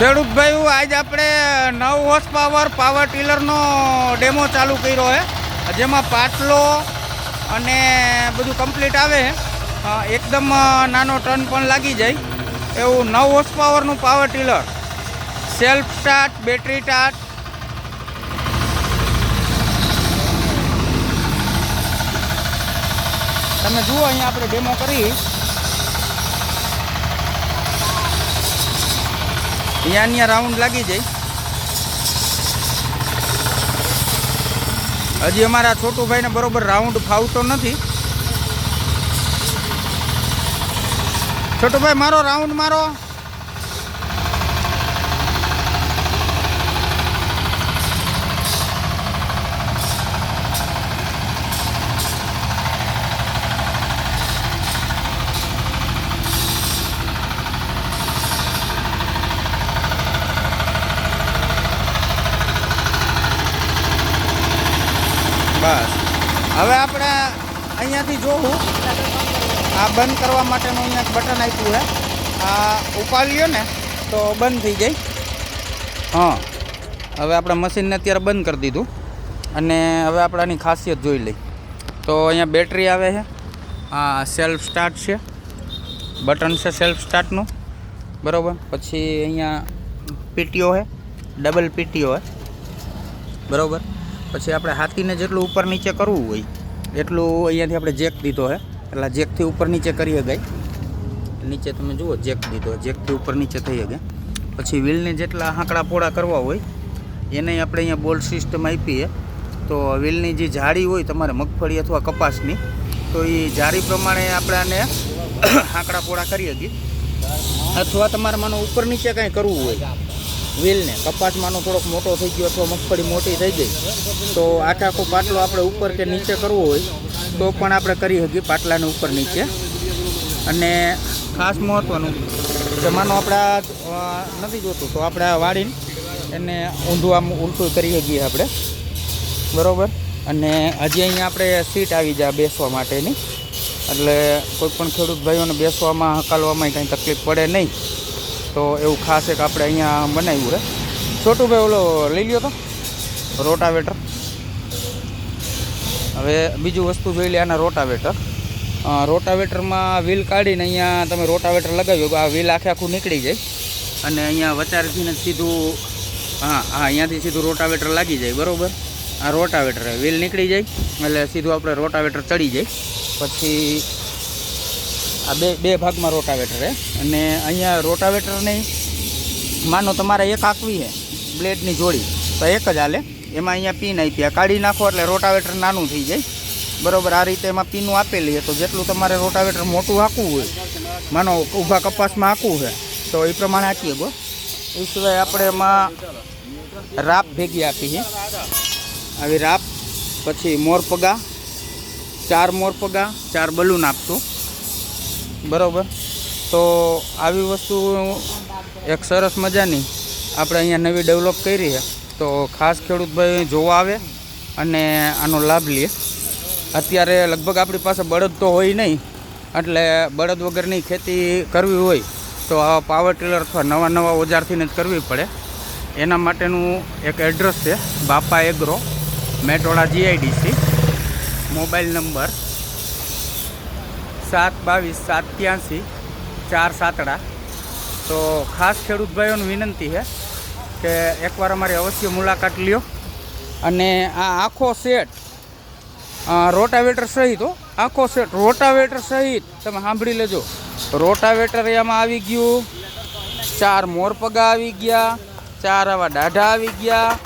ખેડૂત ભાઈઓ આજ આપણે નવ હોર્સ પાવર પાવર ટીલરનો ડેમો ચાલુ કર્યો છે. જેમાં પાટલો અને બધું કમ્પ્લીટ આવે એકદમ નાનો ટર્ન પણ લાગી જાય. એવું નવ હોર્સ પાવરનું power tiller self start battery start તમે જુઓ, અહીંયા આપણે ડેમો કરી અહીંયા અહીંયા રાઉન્ડ લાગી જાય. હજી અમારા છોટુભાઈને બરોબર રાઉન્ડ ફાવતો નથી. છોટુભાઈ, મારો રાઉન્ડ મારો. બસ. હવે આપણે અહીંયાથી જોવું. આ બંધ કરવા માટેનું અહીંયા બટન આપ્યું છે. આ ઉપાડ્યો ને, તો બંધ થઈ જાય. હા. હવે આપણે મશીનને અત્યારે બંધ કરી દીધું. અને હવે આપણે આની ખાસિયત જોઈ લઈ તો અહીંયા બેટરી આવે છે. આ સેલ્ફ સ્ટાર્ટ છે. બટન છે સેલ્ફ સ્ટાર્ટનું બરાબર? પછી અહીંયા પીટીઓ છે. ડબલ પીટીઓ છે. બરાબર? પછી આપણે હાથીને જેટલું ઉપર નીચે કરવું હોય, એટલું અહીંયાથી આપણે જેક દીધો છે એટલે જેકથી ઉપર નીચે કરી ગઈ નીચે તમે જુઓ, જેક દીધો જેકથી ઉપર નીચે થઈ ગયા. પછી વ્હીલને જેટલા હાંકડા પોળા કરવા હોય, એને આપણે અહીંયા બોલ સિસ્ટમ આપીએ તો વ્હીલની જે જાળી હોય તમારે મગફળી અથવા કપાસની, તો એ જાળી પ્રમાણે આપણે આને હાંકડા પોળા કરી શકીએ અથવા તમારે માનો ઉપર નીચે કાંઈ કરવું હોય વ્હીલને. કપાસમાંનો થોડોક મોટો થઈ ગયો અથવા મગફળી મોટી થઈ ગઈ. તો આખો પાટલો આપણે ઉપર કે નીચે કરવો હોય, તો પણ આપણે કરી શકીએ પાટલાને ઉપર નીચે. અને ખાસ મહત્ત્વનું જમાનો માનો આપણે નથી જોતું, તો આપણે વાળીને એને ઊંધું આમ ઉલટું કરી શકીએ આપણે. બરાબર? અને હજી અહીંયા આપણે સીટ આવી જાય બેસવા માટેની. એટલે કોઈ પણ ખેડૂત ભાઈઓને બેસવામાં, હકાલવામાં કંઈ તકલીફ પડે નહીં. તો એવું ખાસ એક આપણે અહીંયા બનાવ્યું છે. છોટુભાઈ ઓલો લઈ લ્યો તો. રોટાવેટર. હવે બીજું વસ્તુ જોઈ લે આના રોટાવેટર. રોટાવેટરમાં વ્હીલ કાઢીને અહીંયા તમે રોટાવેટર લગાવ્યો આ વ્હીલ આખે આખું નીકળી જાય. અને અહીંયા વચારથીને સીધું, હા હા, અહીંયાથી સીધું રોટાવેટર લાગી જાય, બરાબર? આ રોટાવેટર, વ્હીલ નીકળી જાય, એટલે સીધું આપણે રોટાવેટર ચડી જાય. પછી આ બે બે ભાગમાં રોટાવેટર હે. અને અહીંયા રોટાવેટર નહીં, માનો તમારે એક આંકવી છે બ્લેડની જોડી. તો એક જ હાલે. એમાં અહીંયા પીન આપી કાઢી નાખો એટલે રોટાવેટર નાનું થઈ જાય. બરોબર, આ રીતે એમાં પીનું આપેલી છે તો જેટલું તમારે રોટાવેટર મોટું હાંકવું હોય, માનો ઊભા કપાસમાં હાંકવું છે તો એ પ્રમાણે હાંકીએ ગો. એ સિવાય આપણે એમાં રાપ ભેગી આપી આવી રાપ, પછી મોરપગા ચાર મોરપગા ચાર બલૂન આપશું. બરાબર. તો આવી વસ્તુ એક સરસ મજાની આપણે અહીંયા નવી ડેવલપ કરી છે. તો ખાસ ખેડૂત ભાઈ જોવા આવે અને આનો લાભ લે. અત્યારે લગભગ આપણી પાસે બળદ તો હોય નહીં, એટલે બળદ વગરની ખેતી કરવી હોય તો આ પાવર ટીલર અથવા નવા નવા ઓજારથીને જ કરવી પડે. એના માટેનું એક એડ્રેસ છે, Bapa agro Metoda GIDC mobile number સાત, બાવીસ, સાત, ત્યાંસી, ચાર, સાતડા. તો ખાસ ખેડૂત ભાઈઓને વિનંતી છે કે એકવાર અમારી અવશ્ય મુલાકાત લ્યો. અને આ આખો સેટ રોટાવેટર સહિત હો, આખો સેટ રોટાવેટર સહિત તમે સાંભળી લેજો. રોટાવેટર એમાં આવી ગયું, ચાર મોરપગા આવી ગયા, ચાર આવા દાઢા આવી ગયા,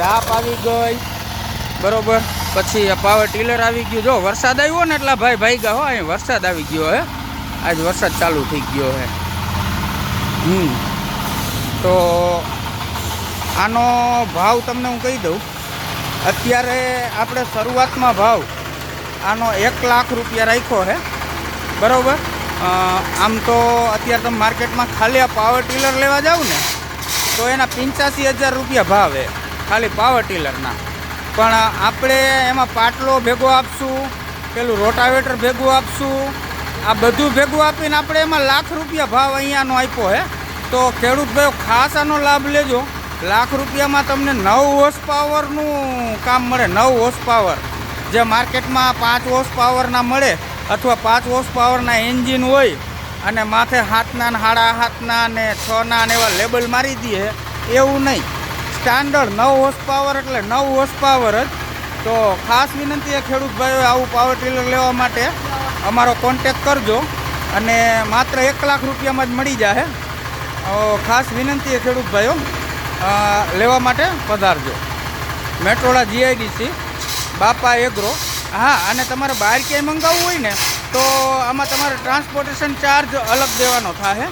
રાપ આવી ગઈ, બરોબર? પછી પાવર ટીલર આવી ગયું. જો, વરસાદ આવ્યો ને એટલા ભાઈ ભાઈ ગયા હો, અહીં વરસાદ આવી ગયો હે. આજ વરસાદ ચાલુ થઈ ગયો હે. હમ. તો આનો ભાવ તમને હું કહી દઉં. અત્યારે આપણે શરૂઆતમાં ભાવ આનો એક લાખ રૂપિયા રાખ્યો છે બરાબર? આમ તો અત્યારે તમે માર્કેટમાં ખાલી આ પાવર ટીલર લેવા જાઓ ને, તો એના પંચ્યાસી હજાર રૂપિયા ભાવ. હે ખાલી પાવર ટીલરના પણ આપણે એમાં પાટલો ભેગો આપશું, પેલું રોટાવેટર ભેગું આપશું, આ બધું ભેગું આપીને આપણે એમાં લાખ રૂપિયા ભાવ અહીંયાનો આપ્યો છે તો ખેડૂત ભાઈઓ, ખાસ આનો લાભ લેજો. લાખ રૂપિયામાં તમને નવ હોર્સ પાવરનું કામ મળે, નવ હોર્સ પાવર જે માર્કેટમાં પાંચ હોર્સ પાવરના મળે અથવા પાંચ હોર્સ પાવરના એન્જિન હોય અને માથે હાથના ને હાડા હાથના ને છના ને એવા લેબલ મારી દઈએ એવું નહીં. સ્ટાન્ડર્ડ નવ હોર્સ પાવર એટલે નવ હોર્સ પાવર જ. તો ખાસ વિનંતી એ ખેડૂત ભાઈઓએ આવું પાવર ટીલર લેવા માટે અમારો કોન્ટેક કરજો. અને માત્ર એક લાખ રૂપિયામાં જ મળી જાય ખાસ વિનંતી એ ખેડૂત ભાઈઓ લેવા માટે પધારજો. Metoda GIDC Bapa agro. હા, અને તમારે બહાર ક્યાંય મંગાવવું હોય ને, તો આમાં તમારે ટ્રાન્સપોર્ટેશન ચાર્જ અલગ દેવાનો થાય